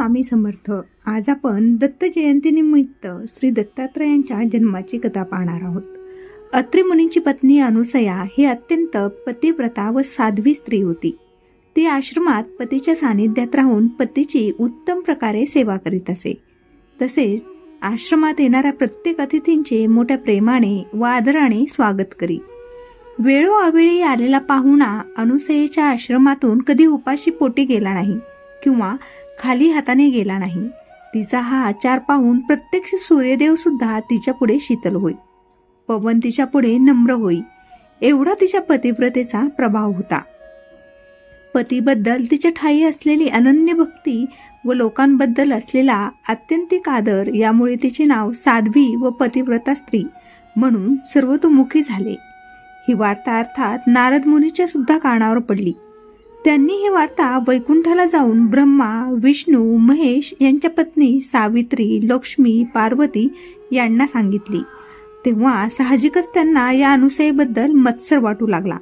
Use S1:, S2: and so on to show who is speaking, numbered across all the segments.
S1: स्वामी समर्थ. आज आपण दत्त जयंतीनिमित्त श्री दत्तात्रयांच्या जन्माची कथा पाहणार आहोत. अत्रे मुनींची पत्नी अनुसया ही अत्यंत पतिव्रता व साध्वी स्त्री होती. ती आश्रमात पतीच्या सानिध्यात राहून पतीची उत्तम प्रकारे सेवा करीत असे. तसेच आश्रमात येणाऱ्या प्रत्येक अतिथींचे मोठ्या प्रेमाने व आदराने स्वागत करी. वेळोअवेळी आलेला पाहुणा अनुसयेच्या आश्रमातून कधी उपाशी पोटी गेला नाही. किंवा खाली हाताने गेला नाही. तिचा हा आचार पाहून प्रत्यक्ष सूर्यदेव सुद्धा तिच्या पुढे शीतल होई पवन तिच्या पुढे नम्र होई एवढा तिच्या पतिव्रतेचा प्रभाव होता. पतीबद्दल तिच्या ठाई असलेली अनन्य भक्ती व लोकांबद्दल असलेला आत्यंतिक आदर यामुळे तिचे नाव साध्वी व पतिव्रता स्त्री म्हणून सर्वतोमुखी झाले. ही वार्ता अर्थात नारद मुनीच्या सुद्धा कानावर पडली. त्यांनी ही वार्ता वैकुंठाला जाऊन ब्रह्मा विष्णू महेश यांच्या पत्नी सावित्री लक्ष्मी पार्वती यांना सांगितली. तेव्हा साहजिकच त्यांना या अनुसयेबद्दल मत्सर वाटू लागला.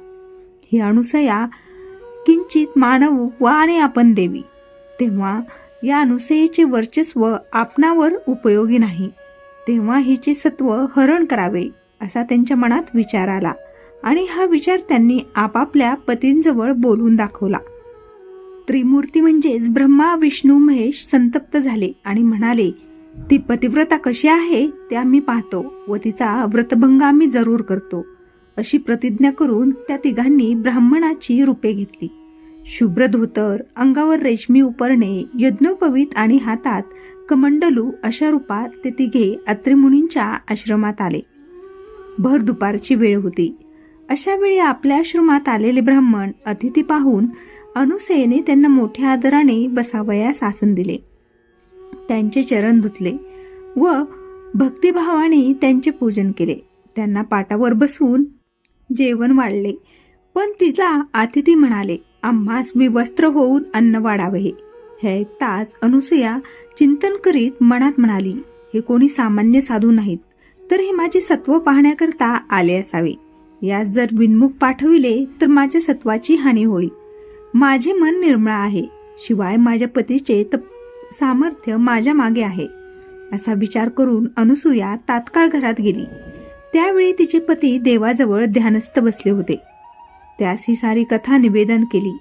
S1: ही अनुसया किंचित मानव व आणि आपण देवी. तेव्हा या अनुसयेचे वर्चस्व आपणावर उपयोगी नाही. तेव्हा हिचे सत्व हरण करावे असा त्यांच्या मनात विचार आला. आणि हा विचार त्यांनी आपापल्या पतींजवळ बोलून दाखवला. त्रिमूर्ती म्हणजेच ब्रह्मा विष्णू महेश संतप्त झाले आणि म्हणाले ती पतिव्रता कशी आहे ते आम्ही पाहतो व तिचा व्रतभंग आम्ही जरूर करतो. अशी प्रतिज्ञा करून त्या तिघांनी ब्राह्मणाची रूपे घेतली. शुभ्र धोतर अंगावर रेशमी उपरणे यज्ञोपवीत आणि हातात कमंडलू अशा रूपात ते तिघे अत्रिमुनींच्या आश्रमात आले. भर दुपारची वेळ होती. अशा वेळी आपल्या आश्रमात आलेले ब्राह्मण अतिथी पाहून अनुसेने त्यांना मोठ्या आदराने बसावयास आसन दिले. त्यांचे चरण धुतले व भक्तिभावाने त्यांचे पूजन केले. त्यांना पाटावर बसवून जेवण वाढले. पण तिला अतिथी म्हणाले आम्हास विवस्त्र होऊन अन्न वाढावे हे. ऐकताच अनुसया चिंतन करीत मनात म्हणाली हे कोणी सामान्य साधू नाहीत तर हे माझे सत्व पाहण्याकरता आले असावे. यास जर विनमुख पाठविले तर माझ्या सत्वाची हानी होईल. माझे मन निर्मळ आहे. शिवाय माझ्या पतीचे तप सामर्थ्य माझ्या मागे आहे. असा विचार करून अनुसूया तात्काळ घरात गेली. त्यावेळी तिचे पती देवाजवळ ध्यानस्थ बसले होते. त्यास ही सारी कथा निवेदन केली.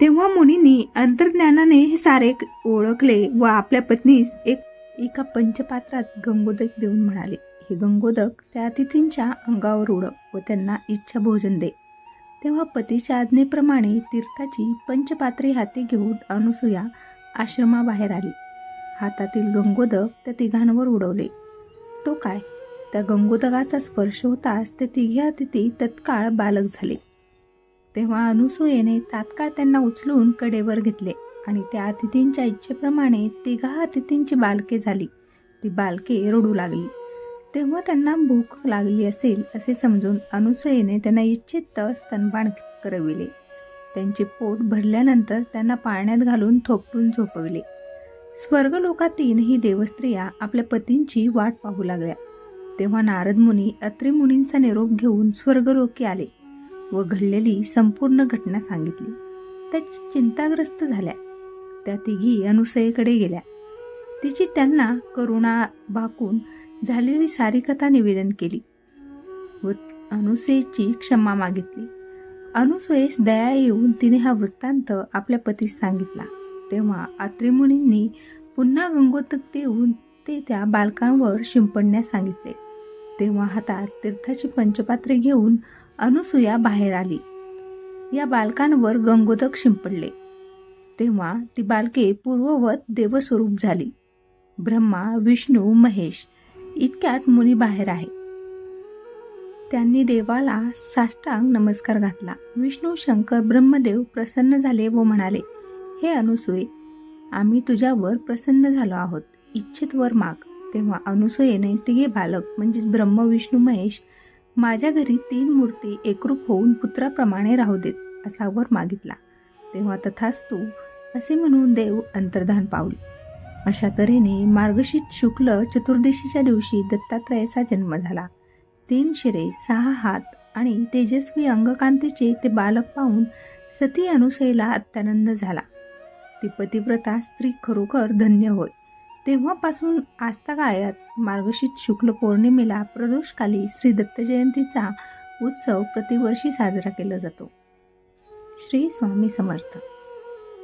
S1: तेव्हा मुनींनी अंतर्ज्ञानाने हे सारे ओळखले व आपल्या पत्नीस एक एका पंचपात्रात गंगोदक देऊन म्हणाले हे गंगोदक त्या अतिथींच्या अंगावर उडव व त्यांना इच्छा भोजन दे. तेव्हा पतीच्या आज्ञेप्रमाणे तीर्थाची पंचपात्री हाती घेऊन अनुसूया आश्रमाबाहेर आली. हातातील गंगोदक त्या तिघांवर उडवले. तो काय? त्या गंगोदकाचा स्पर्श होताच ते तिघे अतिथी तत्काळ बालक झाले. तेव्हा अनुसूयेने तात्काळ त्यांना उचलून कडेवर घेतले आणि त्या अतिथींच्या इच्छेप्रमाणे तिघा अतिथींची बालके झाली. ती बालके रडू लागली. तेव्हा त्यांना भूक लागली असेल असे समजून अनुसयेने त्यांना इच्छित स्तनपान करविले. त्यांचे पोट भरल्यानंतर त्यांना पाळण्यात घालून थोपटून झोपविले. स्वर्गलोकातीनही देवस्त्रिया आपल्या पतींची वाट पाहू लागल्या. तेव्हा नारद मुनी अत्रि मुनींचा निरोप घेऊन स्वर्गलोकी आले व घडलेली संपूर्ण घटना सांगितली. त्या चिंताग्रस्त झाल्या. त्या तिघी अनुसयेकडे गेल्या. तिची त्यांना करुणा भाकून झालेली सारी कथा निवेदन केली. व अनुसयेची क्षमा मागितली. अनुसयेस दया येऊन तिने हा वृत्तांत आपल्या पतीस सांगितला. तेव्हा आत्रिमुनींनी पुन्हा गंगोतक देऊन ते त्या बालकांवर शिंपडण्यास सांगितले. तेव्हा हातात तीर्थाची पंचपात्रे घेऊन अनुसूया बाहेर आली. या बालकांवर गंगोदक शिंपडले. तेव्हा ती बालके पूर्ववत देवस्वरूप झाली. ब्रह्मा विष्णू महेश इतक्यात मुनी बाहेर आहे. त्यांनी देवाला साष्टांग नमस्कार घातला. विष्णू शंकर ब्रह्मदेव प्रसन्न झाले व म्हणाले हे अनुसूये आम्ही तुझ्यावर प्रसन्न झालो आहोत. इच्छित वर माग. तेव्हा अनुसूयेने तिघे बालक म्हणजेच ब्रह्म विष्णू महेश माझ्या घरी तीन मूर्ती एकरूप होऊन पुत्राप्रमाणे राहू देत असा वर मागितला. तेव्हा तथास्तू असे म्हणून देव अंतर्धान पावले. अशा तऱ्हेने मार्गशीत शुक्ल चतुर्दशीच्या दिवशी दत्तात्रयाचा जन्म झाला. तीन शिरे सहा हात आणि तेजस्वी अंगकांतीचे ते बालक पाहून सती अनुसयेला अत्यानंद झाला. ती पतिव्रता स्त्री खरोखर धन्य होय. तेव्हापासून आजतागायत मार्गशीत शुक्ल पौर्णिमेला प्रदोषकाली श्री दत्त जयंतीचा उत्सव प्रतिवर्षी साजरा केला जातो. श्री स्वामी समर्थ.